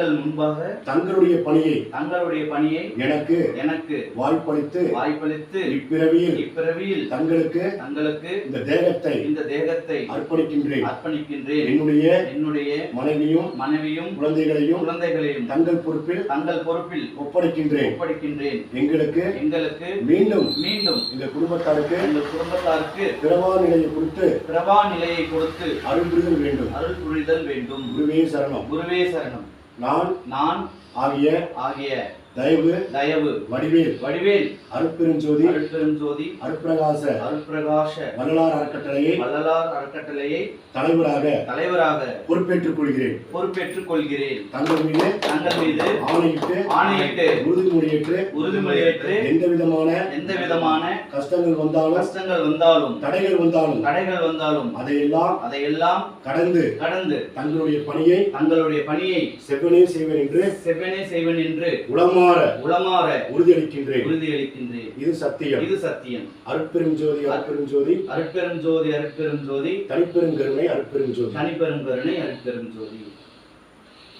தங்கள் முன்பாக தங்களுடைய பணியை தங்களுடைய பணியை எனக்கு எனக்கு வாய்ப்பளித்து வாய்ப்பளித்து இப்பிறவியில் இப்பிறவியில் தங்களுக்கு தங்களுக்கு இந்த தேகத்தை இந்த தேகத்தை அர்ப்பணிக்கின்றேன். அர்ப்பணிக்கின்றேன். என்னுடைய என்னுடைய மனைவியும் மனைவியும் குழந்தைகளையும் குழந்தைகளையும் தங்கள் பொறுப்பில் தங்கள் பொறுப்பில் ஒப்படைக்கின்றேன். ஒப்படைக்கின்றேன். எங்களுக்கு எங்களுக்கு மீண்டும் மீண்டும் இந்த குடும்பத்தாருக்கு எங்கள் குடும்பத்தாருக்கு பிறவா நிலையை குறித்து பிரபா நிலையை கொடுத்து அருள் புரிதல் வேண்டும். அருள் புரிதல் வேண்டும். குருவே சரணம். குருவே சரணம். நான் நான் ஆகிய ஆகிய தயவு தயவு வடிவேல் வடிவேல் அருட்பெருஞ்சோதி அருட்பெருஞ்சோதி அருட்பிரகாச அருட்பிரகாஷ வள்ளலார் அறக்கட்டளையை வள்ளலார் அறக்கட்டளையை தலைவராக தலைவராக பொறுப்பேற்றுக் கொள்கிறேன். பொறுப்பேற்றுக் கொள்கிறேன். தங்கள் மீது தங்கள் மீது ஆணையிட்டு ஆணையிட்டு உறுதிமொழியேற்று உறுதிமொழியேற்று எந்த விதமான எந்த விதமான கஷ்டங்கள் வந்தாலும் கஷ்டங்கள் வந்தாலும் தடைகள் வந்தாலும் தடைகள் வந்தாலும் அதையெல்லாம் அதையெல்லாம் கடந்து கடந்து தங்களுடைய பணியை தங்களுடைய பணியை செவ்வனே செய்வேன் என்று செவ்வனே செய்வன் என்று உளமாற உளமாற உறுதியளிக்கின்றேன். உறுதியளிக்கின்றேன். இது சத்தியம். இது சத்தியம். அருட்பெருஞ்சோதி அருட்பெருஞ்சோதி அருட்பெரும் ஜோதி. அருட்பெரும் ஜோதி தனிப்பெருங்கருணை அருட்பெருஞ்சோதி தனிப்பெரும் கருணை அருட்பெரும் ஜோதி.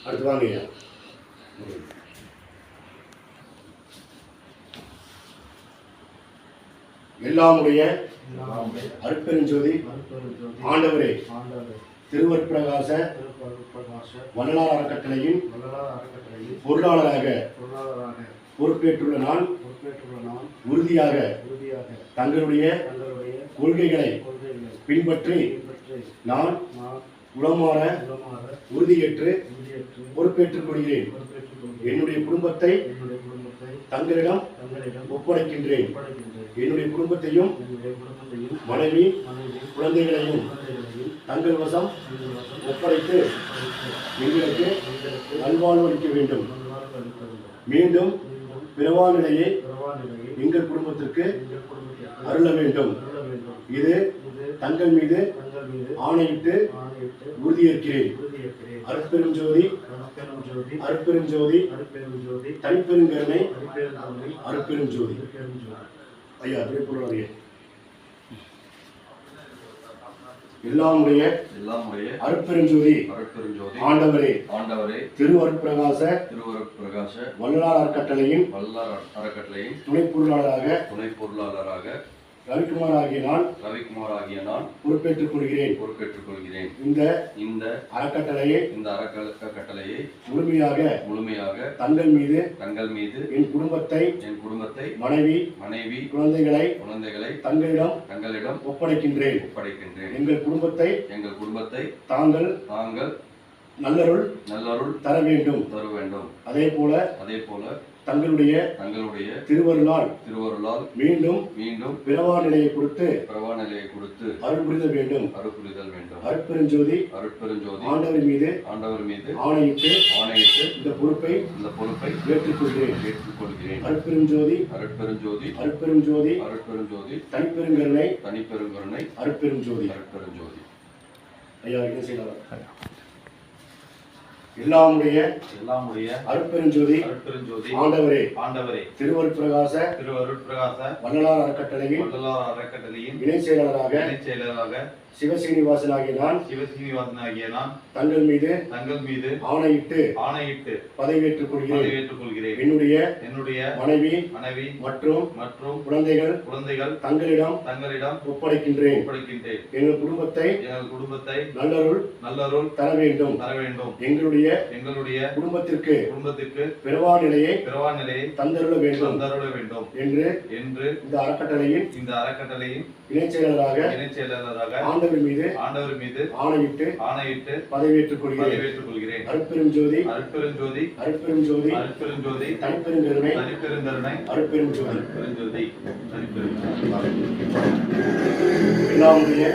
அடுத்து வாங்க எல்லாமுடைய அருட்பெருஞ்சோதி ஆண்டவரே. திருவற்பிரகாச வள்ளலார் அறக்கட்டளையின் பொருளாளராக பொறுப்பேற்றுள்ள நான் உறுதியாக தங்களுடைய கொள்கைகளை பின்பற்றி நான் உளமாற உறுதியேற்று பொறுப்பேற்றுக் கொள்கிறேன். என்னுடைய குடும்பத்தை தங்களிடம் ஒப்படைக்கின்றேன். என்னுடைய குடும்பத்தையும் மனைவி குழந்தைகளையும் தங்கள் வசம் ஒப்படைத்து எங்களுக்கு நல்வாழ்வு அளிக்க வேண்டும். மீண்டும் பிறவா நிலையை எங்கள் குடும்பத்திற்கு அருள வேண்டும். இது தங்கள் மீது ஆணையிட்டு உறுதியேற்கிறேன். அருட்பெரும் ஜோதி அருட்பெரும் ஜோதி தனிப்பெருங்கருணை அருட்பெரும் ஜோதி ஐயா திருப்பூர் எல்லாமுடைய எல்லாமுடைய அருட்பெருஞ்சோதி அருட்பெருஞ்சோதி ஆண்டவரே ஆண்டவரே திருவருட்பிரகாச திருவருட்பிரகாச வள்ளலார் அறக்கட்டளையின் வல்லார் அறக்கட்டளையின் துணை பொருளாளராக துணை பொருளாளராக ரவிக்குமார் ஆகிய நான் ரவிக்குமார் ஆகிய நான் பொறுப்பேற்றுக் கொள்கிறேன். பொறுப்பேற்றுக் கொள்கிறேன். இந்த இந்த அறக்கட்டளையை இந்த அறக்கட்டளையை முழுமையாக முழுமையாக தங்கள் மீது தங்கள் மீது என் குடும்பத்தை என் குடும்பத்தை மனைவி மனைவி குழந்தைகளை குழந்தைகளை தங்களிடம் தங்களிடம் ஒப்படைக்கின்றேன். ஒப்படைக்கின்றேன். எங்கள் குடும்பத்தை எங்கள் குடும்பத்தை தாங்கள் தாங்கள் நல்லருள் நல்லருள் தர வேண்டும். தர வேண்டும். அதே போல அதே போல தங்களுடைய தங்களுடைய திருவருளால் திருவருளால் மீண்டும் மீண்டும் பிறவா நிலையை கொடுத்து பிரபா நிலையை கொடுத்து அருள் புரித வேண்டும். அருள்புரிதல் வேண்டும். அருட்பெருஞ்சோதி அருட்பெருஞ்சோதி ஆண்டவர் மீது ஆண்டவர் மீது ஆணையிட்டு ஆணையிட்டு இந்த பொறுப்பை இந்த பொறுப்பை ஏற்றுக்கொள்கிறேன். ஏற்றுக்கொள்கிறேன். அருட்பெருஞ்சோதி அருட்பெருஞ்சோதி அருட்பெருஞ்சோதி அருட்பெருஞ்சோதி தனிப்பெருங்கருணை தனிப்பெருங்கருணை அருட்பெருஞ்சோதி. அருட்பெருஞ்சோதி. ஐயா என்ன செய்யலாம்? எல்லாமுடைய எல்லாமுடைய அருட்பெருஞ்சோதி அருட்பெருஞ்சோதி ஆண்டவரே ஆண்டவரே திருவருட்பிரகாச திருவருட்பிரகாச வள்ளலார் அறக்கட்டளையின் வள்ளலார் அறக்கட்டளையின் இணை செயலாளராக இணைச் செயலராக சிவசீனிவாசன் ஆகிய நான் சிவசீனிவாசன் ஆகிய நான் தங்கள் மீது தங்கள் மீது ஆணையிட்டு ஆணையிட்டு பதவியேற்றுக் கொள்கிறேன் பதவியேற்றுக் கொள்கிறேன் என்னுடைய என்னுடைய மனைவி மனைவி மற்றும் மற்றும் குழந்தைகள் குழந்தைகள் தங்களிடம் தங்களிடம் ஒப்படைக்கின்றேன். ஒப்படைக்கின்றேன். எங்கள் குடும்பத்தை எங்கள் குடும்பத்தை நல்லருள் நல்லருள் தர வேண்டும் தர வேண்டும். எங்களுடைய எங்களுடைய குடும்பத்திற்கு குடும்பத்திற்கு பிறவா நிலையை பிறவா நிலையை தந்தருள வேண்டும் தருள வேண்டும் என்று என்று இந்த அறக்கட்டளையின் இந்த அறக்கட்டளையின் இணைச் செயலராக இணைச் செயலாளராக ஆண்டவர் மீது ஆண்டவர் மீது ஆணையிட்டு ஆணையிட்டு பதவியேற்றுக் கொள்கிறேன் பதவியேற்றுக் கொள்கிறேன் அருட்பெரும் ஜோதி அருட்பெருஞ்சோதி அருட்பெரும் ஜோதி அருட்பெருஞ்சோதி தனிப்பெருங்கருணை தனிப்பெருந்தருணை அருட்பெரும் ஜோதி அருட்பெருஞ்சோதி தனிப்பெருஞ்சோதி எல்லாமுடைய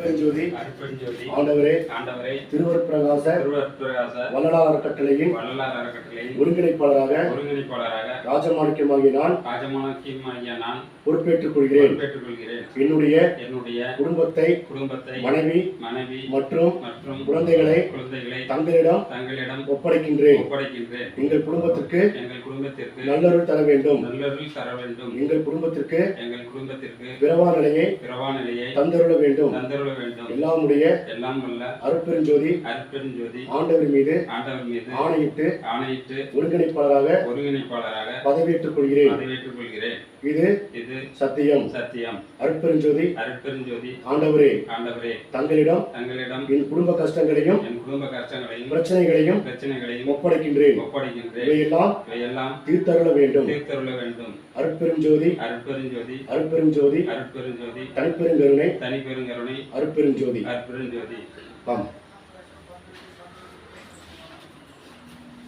அருட்பெரும் ஜோதி. அருட்பெருஞ்சோதி ஆண்டவரே ஆண்டவரே. திருவருட்பிரகாச திருவருட்பிரகாச வள்ளலார் அறக்கட்டளையின் வள்ளலார் அறக்கட்டளையின் ஒருங்கிணைப்பாளராக ஒருங்கிணைப்பாளராக ராஜமாணிக்கமாகிய நான் ராஜமாணிக்கம் ஆகிய நான் பொறுப்பேற்றுக் கொள்கிறேன். பொறுப்பேற்றுக் கொள்கிறேன் என்னுடைய என்னுடைய குடும்பத்தை குடும்பத்தை மனைவி மனைவி மற்றும் மற்றும் குழந்தைகளை குழந்தைகளை தங்களிடம் தங்களிடம் ஒப்படைக்கின்றேன். ஒப்படைக்கின்றேன். எங்கள் குடும்பத்திற்கு எங்கள் குடும்பத்திற்கு நல்லருள் தர வேண்டும். நல்லருள் தர வேண்டும். எங்கள் குடும்பத்திற்கு எங்கள் குடும்பத்திற்கு பிறவா நிலையை பிறவா நிலையை தந்தருள வேண்டும். தந்தருள திருவருள வேண்டும். எல்லாமுடைய எல்லாம் உள்ள அருட்பெருஞ்சோதி அருட்பெருஞ்சோதி ஆண்டவர் மீது ஆண்டவர் மீது ஆணையிட்டு ஆணையிட்டு ஒருங்கிணைப்பாளராக ஒருங்கிணைப்பாளராக பதவியேற்றுக் கொள்கிறேன். பதவியேற்றுக் கொள்கிறேன். இது இது சத்தியம். சத்தியம். அருட்பெருஞ்சோதி அருட்பெருஞ்சோதி ஆண்டவரே. ஆண்டவரே. தங்களிடம் தங்களிடம் என் குடும்ப கஷ்டங்களையும் என் குடும்ப கஷ்டங்களையும் பிரச்சனைகளையும் பிரச்சனைகளையும் ஒப்படைக்கின்றேன். ஒப்படைக்கின்றேன். இவையெல்லாம் இவையெல்லாம் தீர்த்தருள வேண்டும். தீர்த்தருள வேண்டும். அருட்பெருஞ்சோதி அருட்பெருஞ்சோதி அருட்பெருஞ்சோதி அருட்பெருஞ்சோதி தனிப்பெருங்கருணை தனிப்பெருங்கருணை அருட்பெருஞ்சோதி அருட்பெருஞ்சோதி ஆம்.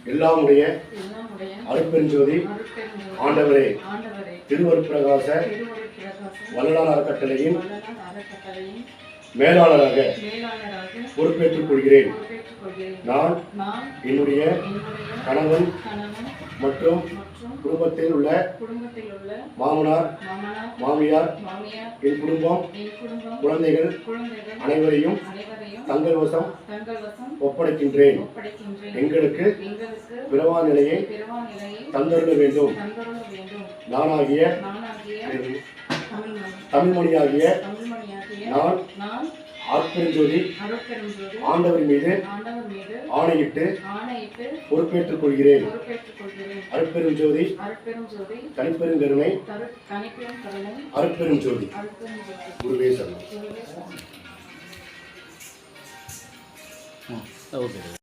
எல்லாமுடைய எல்லாமுடைய அருட்பெருஞ்சோதி ஆண்டவரே திருவருட்பிரகாச வள்ளலார் அறக்கட்டளையின் மேலாளராக பொறுப்பேற்றுக் கொள்கிறேன். நான் என்னுடைய கணவன் மற்றும் குடும்பத்தில் உள்ள மாமனார் மாமியார் என் குடும்பம் குழந்தைகள் அனைவரையும் அனைவரையும் தங்கள் வசம் தங்கள் வசம் ஒப்படைக்கின்றேன். எங்களுக்கு பிறவா நிலையை தந்தருள வேண்டும். நானாகிய தமிழ்மொழியாகிய நான் ஆட்பெருஞ்சோதி அருட்பெருஞ்சோதி ஆண்டவர் மீது ஆண்டவர் மீது ஆணையிட்டு பொறுப்பேற்றுக் கொள்கிறேன். அருட்பெரும் ஜோதி தனிப்பெரும் கருணை அருட்பெருஞ்சோதி. அருட்பெரும் ஜோதி குருவே சரணம். குருவே சரணம். ஓகே.